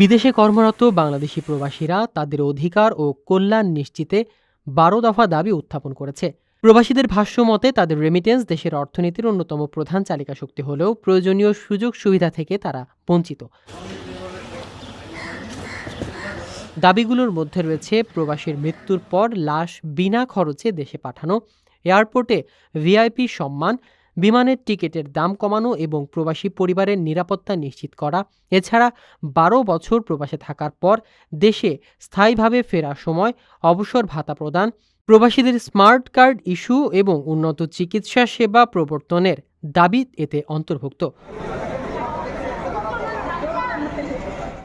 বিদেশে কর্মরত বাংলাদেশি প্রবাসীরা তাদের অধিকার ও কল্যাণ নিশ্চিতে বারো দফা দাবি উত্থাপন করেছে। প্রবাসীদের ভাষ্য মতে, তাদের রেমিটেন্স দেশের অর্থনীতির অন্যতম প্রধান চালিকা শক্তি হলেও প্রয়োজনীয় সুযোগ সুবিধা থেকে তারা বঞ্চিত। দাবিগুলোর মধ্যে রয়েছে প্রবাসীর মৃত্যুর পর লাশ বিনা খরচে দেশে পাঠানো, এয়ারপোর্টে ভিআইপি সম্মান বিমানের টিকিটের দাম কমানো এবং প্রবাসী পরিবারের নিরাপত্তা নিশ্চিত করা, এছাড়া বারো বছর প্রবাসে থাকার পর দেশে স্থায়ীভাবে ফেরার সময় অবসর ভাতা প্রদান, প্রবাসীদের স্মার্ট কার্ড ইস্যু এবং উন্নত চিকিৎসা সেবা প্রবর্তনের দাবি এতে অন্তর্ভুক্ত।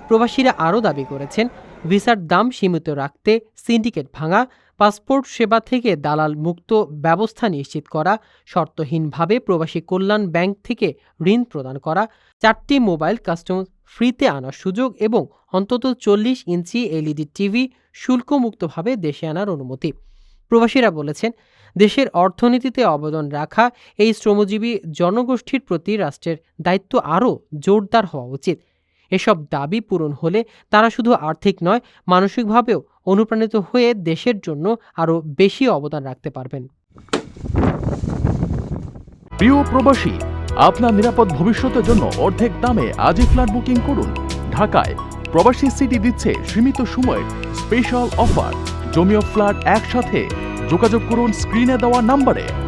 প্রবাসীরা আরও দাবি করেছেন ভিসার দাম সীমিত রাখতে সিন্ডিকেট ভাঙা, পাসপোর্ট সেবা থেকে দালাল মুক্ত ব্যবস্থা নিশ্চিত করা, শর্তহীনভাবে প্রবাসী কল্যাণ ব্যাংক থেকে ঋণ প্রদান করা, চারটি মোবাইল কাস্টম ফ্রিতে আনার সুযোগ এবং অন্তত চল্লিশ ইঞ্চি এলইডি টিভি শুল্কমুক্তভাবে দেশে আনার অনুমতি। প্রবাসীরা বলেছেন, দেশের অর্থনীতিতে অবদান রাখা এই শ্রমজীবী জনগোষ্ঠীর প্রতি রাষ্ট্রের দায়িত্ব আরও জোরদার হওয়া উচিত। এসব দাবি পূরণ হলে তারা শুধু আর্থিক নয়, মানসিকভাবেও অনুপ্রাণিত হয়ে দেশের জন্য আরও বেশি অবদান রাখতে পারবেন। প্রিয় প্রবাসী, আপনার নিরাপদ ভবিষ্যতের জন্য অর্ধেক দামে আজই ফ্ল্যাট বুকিং করুন। ঢাকায় প্রবাসী সিটি দিচ্ছে সীমিত সময়ের স্পেশাল অফার। জমি ও ফ্ল্যাট একসাথে। যোগাযোগ করুন স্ক্রিনে দেওয়া নাম্বারে।